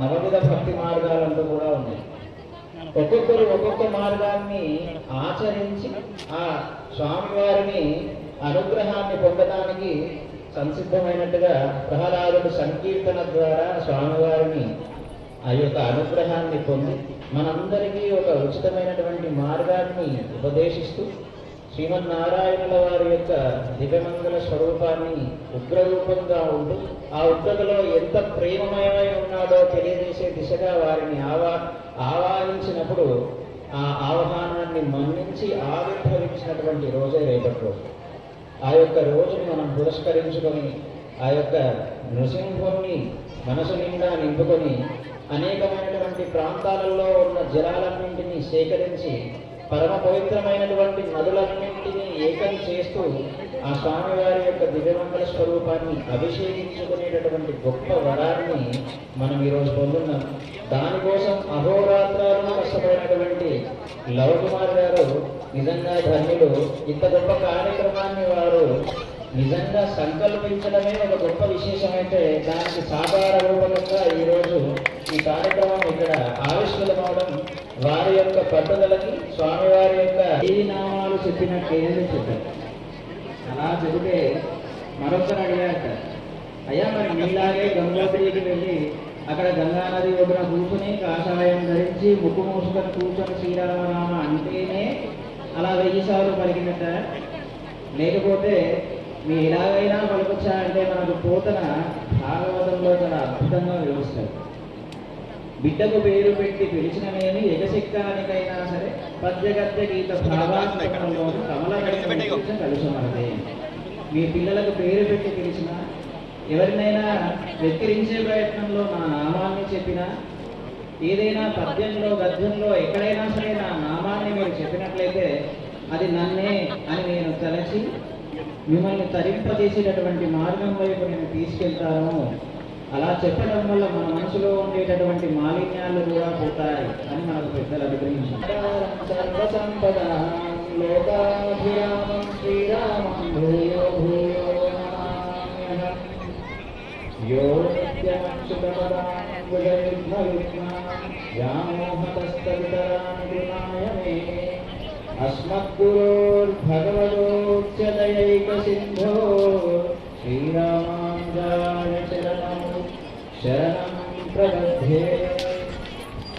నవవిధ భక్తి మార్గాలంటూ కూడా ఉన్నాయి. ఒక్కొక్కరు ఒక్కొక్క మార్గాన్ని ఆచరించి ఆ స్వామివారిని అనుగ్రహాన్ని పొందడానికి సంసిద్ధమైనట్టుగా ప్రహ్లాదుడు సంకీర్తన ద్వారా స్వామివారిని ఆ యొక్క అనుగ్రహాన్ని పొంది మనందరికీ ఒక ఉచితమైనటువంటి మార్గాన్ని ఉపదేశిస్తూ శ్రీమన్నారాయణుల వారి యొక్క దివ్యమంగళ స్వరూపాన్ని ఉగ్రరూపంగా ఉంటూ ఆ ఉగ్రతలో ఎంత ప్రేమమయమై ఉన్నాడో చేసే దిశగా వారిని ఆవా ఆహ్వానించినప్పుడు ఆ ఆహ్వానాన్ని మన్నించి ఆవిర్భవించినటువంటి రోజే రేపటి రోజు. ఆ యొక్క రోజుని మనం పురస్కరించుకొని ఆ యొక్క నృసింహుణ్ణి మనసు నిండా నింపుకొని అనేకమైనటువంటి ప్రాంతాలలో ఉన్న జలాలన్నింటినీ సేకరించి పరమ పవిత్రమైనటువంటి నదులన్నింటినీ ఏకం చేస్తూ ఆ స్వామివారి యొక్క దివ్యమంగళ స్వరూపాన్ని అభిషేకించుకునేటటువంటి గొప్ప వరాన్ని మనం ఈరోజు పొందున్నాం. దానికోసం అహోరాత్రాలు కష్టపడినటువంటి లవ్ కుమార్ గారు నిజంగా ధన్యులు. ఇంత గొప్ప కార్యక్రమాన్ని వారు నిజంగా సంకల్పించడమే ఒక గొప్ప విశేషమైతే దానికి సాకార రూపకంగా ఈరోజు ఈ కార్యక్రమం ఇక్కడ ఆవిష్కృతమవడం వారి యొక్క పట్టుదలకి స్వామివారి యొక్క ఈ నామాలు చెప్పినట్లేదని చెప్పారు. అలా చెబితే మరొకరు అడిగాక అయ్యా మరి మీలాగే గంగోత్రికి వెళ్ళి అక్కడ గంగా నది ఒడ్డున కూర్చుని కాషాయం ధరించి ముక్కు మూసుకొని కూర్చొని శ్రీరామనామ అంటేనే అలా వెయ్యి సార్లు పలికినట్ట లేకపోతే మీరు ఎలాగైనా పలకొచ్చా అంటే మనకు పోతన భాగవతంలో చాలా అద్భుతంగా వివరిస్తారు. బిడ్డకు పేరు పెట్టి పిలిచిననేమి ఎగశెక్కానికైనా సరే పద్యగద్య గీత భావాత్మకంలో కమల కలిసి మనదే మీ పిల్లలకు పేరు పెట్టి పిలిచిన ఎవరినైనా వెక్కిరించే ప్రయత్నంలో నా నామాన్ని చెప్పినా ఏదైనా పద్యంలో గద్యంలో ఎక్కడైనా సరే నా నామాన్ని మీరు చెప్పినట్లయితే అది నన్నే అని నేను తలచి మిమ్మల్ని తరింపజేసేటటువంటి మార్గం వైపు నేను తీసుకెళ్తాను అలా చెప్పడం వల్ల మన మనసులో ఉండేటటువంటి మాలిన్యాలు కూడా పోతాయి అని మనకు పెద్దలు అభిప్రాయించారు లోకాభిరామం శ్రీరామం భూయో భూయో నమామ్యహం. यो नित्यमक्षुतपदाम्बुजयुग्मयुग्मायामोहतस्तवितरान् मे अस्मद्गुरोर्भगवतोच्चदयैकसिन्धो श्रीरामानुजाय शरणं शरणं प्रबध्ये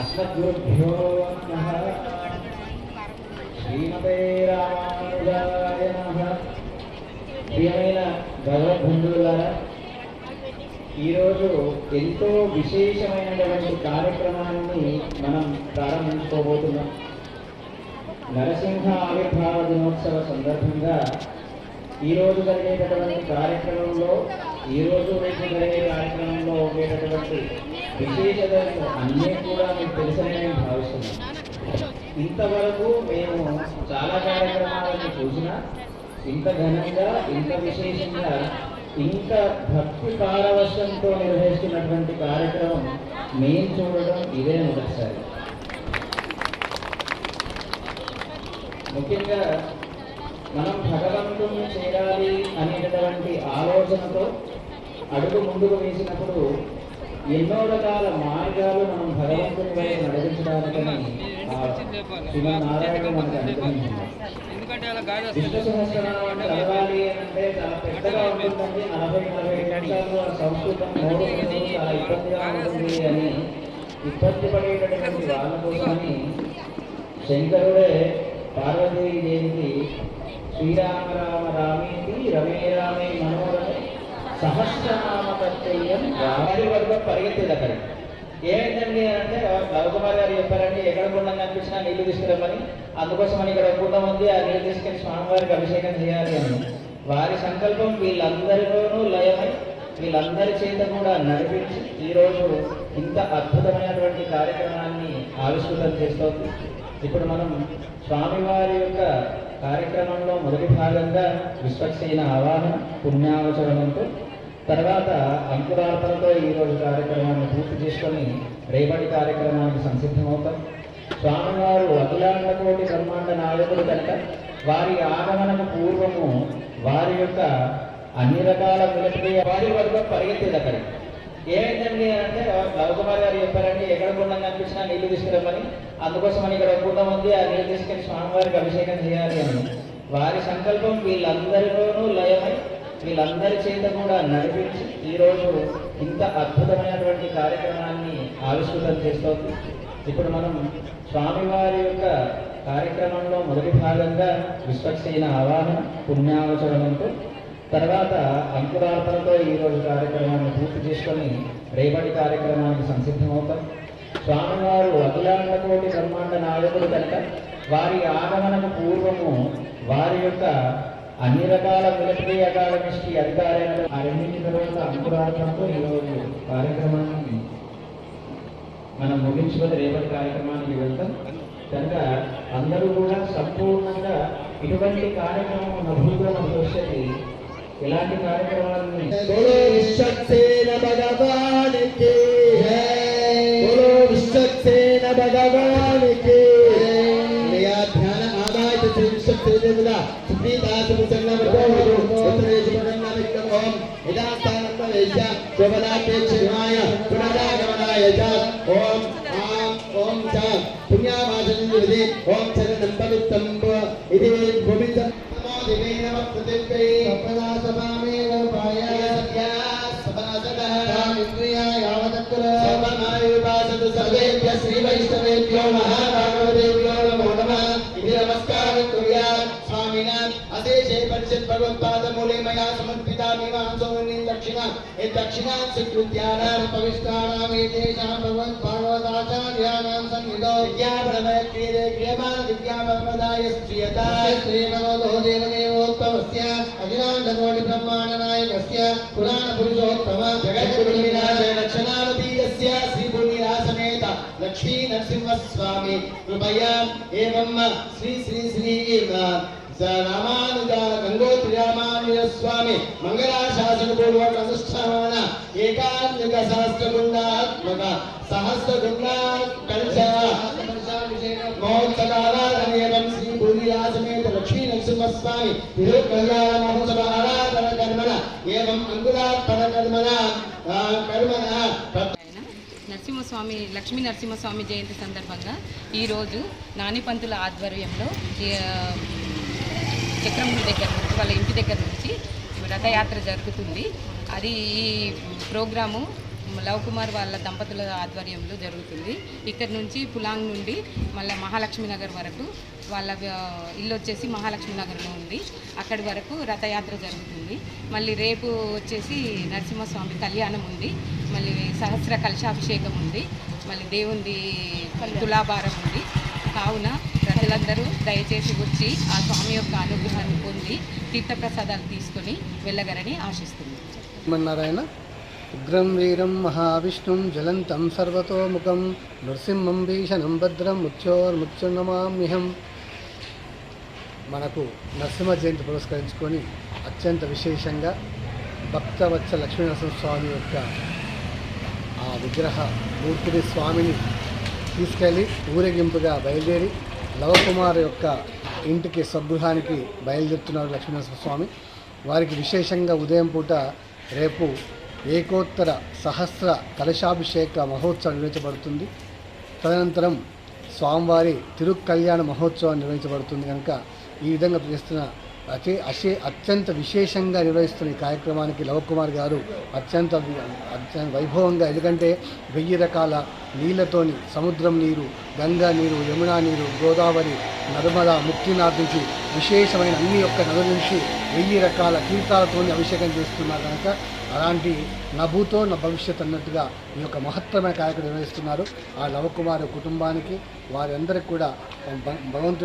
अस्मद्गुरुभ्यो नमः శ్రీమతే రామానుజాయ నమః ప్రియమైన భగవద్బంధువులారా ఈరోజు ఎంతో విశేషమైనటువంటి కార్యక్రమాన్ని మనం ప్రారంభించుకోబోతున్నాం నరసింహ ఆవిర్భావ దినోత్సవ సందర్భంగా ఈరోజు జరిగేటటువంటి కార్యక్రమంలో ఈరోజు రేపు జరిగే కార్యక్రమంలో ఉండేటటువంటి విశేషతలు అన్నీ కూడా మీకు తెలుసని నేను భావిస్తున్నాను. ఇంతవరకు మేము చాలా కార్యక్రమాలను చూసినా ఇంత ఘనంగా ఇంత విశేషంగా ఇంత భక్తి పారవశ్యంతో నిర్వహిస్తున్నటువంటి కార్యక్రమం మేము చూడడం ఇదే మొదటిసారి. ముఖ్యంగా మనం భగవంతుని చేరాలి అనేటటువంటి ఆలోచనతో అడుగు ముందుకు వేసినప్పుడు ఎన్నో రకాల మార్గాలు మనం భగవంతుని వైపు నడిపించడానికని విష్ణు చదవాలి అంటే చాలా పెద్దగా ఉంటుందండి. నలభై నలభై నిమిషాలు ఆ సంస్కృతం మూడు రోజులు చాలా ఇబ్బందిగా ఉంటుంది అని ఇబ్బంది పడేటటువంటి వాళ్ళ కోసమని శంకరుడే పార్వతీదేవికి శ్రీరామ రామ రామేతి రమే రామే మనోరమే సహస్రనామ ప్రత్యయం రారి వర్గం పరిగెత్తేది అక్కడ. ఏమైందండి అంటే రవికుమార్ గారు చెప్పారండి ఎక్కడ గుండం కనిపించినా నీళ్ళు తీసుకురమ్మని అందుకోసమని ఇక్కడ గుండం ఉంది ఆ నీళ్ళు తీసుకెళ్ళి స్వామివారికి అభిషేకం చేయాలి అని. వారి సంకల్పం వీళ్ళందరిలోనూ లయమై వీళ్ళందరి చేత కూడా నడిపించి ఈరోజు ఇంత అద్భుతమైనటువంటి కార్యక్రమాన్ని ఆవిష్కృతం చేస్తోంది. ఇప్పుడు మనం స్వామివారి యొక్క కార్యక్రమంలో మొదటి భాగంగా విశ్వక్సేన ఆవాహన పుణ్యావచరణంతో తర్వాత అంకురార్పణతో ఈరోజు కార్యక్రమాన్ని పూర్తి చేసుకొని రేపటి కార్యక్రమానికి సంసిద్ధమవుతాం. స్వామివారు అఖిలాండ కోటి బ్రహ్మాండ నాయకుడు కనుక వారి ఆగమనకు పూర్వము వారి యొక్క అన్ని రకాల మిలిటరీ వారి వర్గం పరిగెత్తేది అక్కడికి ఏమైందండి అంటే రవికుమార్ గారు చెప్పారండి ఎక్కడ గుండం కనిపించినా నీళ్ళు తీసుకురమ్మని. అందుకోసమని ఇక్కడ ఒక గుండం ఉంది ఆ నీళ్ళు తీసుకెళ్ళి స్వామివారికి అభిషేకం చేయాలి అని. వారి సంకల్పం వీళ్ళందరిలోనూ లయమై వీళ్ళందరి చేత కూడా నడిపించి ఈరోజు ఇంత అద్భుతమైనటువంటి కార్యక్రమాన్ని ఆవిష్కృతం చేస్తోంది. ఇప్పుడు మనం స్వామివారి యొక్క కార్యక్రమంలో మొదటి భాగంగా విశ్వక్సేన ఆవాహన పుణ్యావచరణంతో తర్వాత అంకురార్పణతో ఈ కార్యక్రమాన్ని పూర్తి చేసుకొని రేపటి కార్యక్రమానికి సంసిద్ధమవుతాం. స్వామివారు అఖిలాండ కోటి బ్రహ్మాండ నాయకుడు కనుక వారి ఆగమనకు పూర్వము వారి యొక్క అన్ని రకాల మిలిటరీ అకాడమిస్ట్రీ అధికారులను ఆ తర్వాత అంకురార్పణతో ఈరోజు కార్యక్రమాన్ని మనం ముగించుకొని రేపటి కార్యక్రమానికి వెళ్తాం. కనుక అందరూ కూడా సంపూర్ణంగా ఇటువంటి కార్యక్రమం నభూతో భవిష్యత్తు ఇలాంటి కార్యక్రమాలని విశ్వక్సేన భగవానికి విశ్వక్సేన భగవానికి ధ్యాన ఆదాయ విశ్వక్సేన శోభనాపేక్షిమాయ పునరాగమనాయ చ ఓం ఆం ఓం చ పుణ్యావాసనం విధి ఓం చరణం పవిత్రం ఇది భూమితం నమో దివే నమ పృథివ్యై वैष्णवेभ्यो महाभागवतेभ्यो नमो नमः इति नमस्कारं कुर्यात् स्वामिनां अशेषे परिषत् भगवत्पाद मूले मया समर्पिता मीमांसोनि दक्षिणा ये दक्षिणां स्वीकृत्यानां पवित्राणां एतेषां भगवत्भागवताचार्याणां सन्निधौ विद्यापरमय क्रियते क्रियमाण विद्यापरमदाय श्रियता श्रीभगवतो देवदेवोत्तमस्य अखिलाण्डकोटि ब्रह्माण्डनायकस्य पुराणपुरुषोत्तम जगद्गुरुविनाश लक्षणावतीयस्य श्रीपुण्यरासमेत लक्ष्मी नरसिंहस्वामी कृपया एवं श्री లక్ష్మీ నరసింహస్వామి కృపయా ఏమమ్మ శ్రీ శ్రీ శ్రీ రామానుజాన గంగోత్రి రామానుజ స్వామి మంగళాశాసన పూర్వక అనుష్ఠాన ఏకాంతిక సహస్రగుణాత్మక సహస్రగుణా కంచ మహోత్సవారాధనేయం శ్రీ భూరియాసమేత లక్ష్మీ నరసింహస్వామి విరు కళ్యాణ మహోత్సవ ఆరాధన కర్మణ ఏం అంకురాత్మన కర్మణ కర్మణ నరసింహస్వామి లక్ష్మీ నరసింహస్వామి జయంతి సందర్భంగా ఈరోజు నానిపంతుల ఆధ్వర్యంలో చక్రముడి దగ్గర నుంచి వాళ్ళ ఇంటి దగ్గర నుంచి రథయాత్ర జరుగుతుంది. అది ఈ ప్రోగ్రాము లవ్ కుమార్ వాళ్ళ దంపతుల ఆధ్వర్యంలో జరుగుతుంది. ఇక్కడ నుంచి పులాంగ్ నుండి మళ్ళీ మహాలక్ష్మి నగర్ వరకు వాళ్ళ ఇల్లు వచ్చేసి మహాలక్ష్మి నగర్లో ఉంది. అక్కడి వరకు రథయాత్ర జరుగుతుంది. మళ్ళీ రేపు వచ్చేసి నరసింహస్వామి కళ్యాణం ఉంది. మళ్ళీ సహస్ర కలశాభిషేకం ఉంది. మళ్ళీ దేవుంది తులాభారం ఉంది. కావున ప్రజలందరూ దయచేసి వచ్చి ఆ స్వామి యొక్క అనుగ్రహాన్ని పొంది తీర్థప్రసాదాలు తీసుకొని వెళ్ళగలని ఆశిస్తుంది ఉగ్రం వీరం మహావిష్ణుం జలంతం సర్వతోముఖం నృసింహం భీషణం భద్రం ముత్యోర్ముత్యున్నమామ్యహం మనకు నరసింహ జయంతి పురస్కరించుకొని అత్యంత విశేషంగా భక్తవత్స లక్ష్మీనరసింహస్వామి యొక్క ఆ విగ్రహ మూర్తిని స్వామిని తీసుకెళ్ళి ఊరేగింపుగా బయలుదేరి లవకుమార్ యొక్క ఇంటికి స్వగృహానికి బయలుదేరుతున్నారు లక్ష్మీనరసింహస్వామి వారికి విశేషంగా ఉదయం పూట రేపు ఏకోత్తర సహస్ర కలశాభిషేక మహోత్సవం నిర్వహించబడుతుంది. తదనంతరం స్వామివారి తిరుకల్యాణ మహోత్సవం నిర్వహించబడుతుంది. కనుక ఈ విధంగా చేస్తున్న అతి అశే అత్యంత విశేషంగా నిర్వహిస్తున్న ఈ కార్యక్రమానికి లవకుమార్ గారు అత్యంత అత్యంత వైభవంగా ఎందుకంటే వెయ్యి రకాల నీళ్ళతోని సముద్రం నీరు గంగా నీరు యమునా నీరు గోదావరి నర్మదా ముక్తినాథ్ నుంచి విశేషమైన అన్ని యొక్క నదుల నుంచి వెయ్యి రకాల తీర్థాలతోని అభిషేకం చేస్తున్నారు కనుక అలాంటి నా భూతో నా భవిష్యత్ అన్నట్టుగా ఈ యొక్క మహత్తరమైన కార్యక్రమం నిర్వహిస్తున్నారు. ఆ లవకుమార్ కుటుంబానికి వారందరికీ కూడా భగవంతుని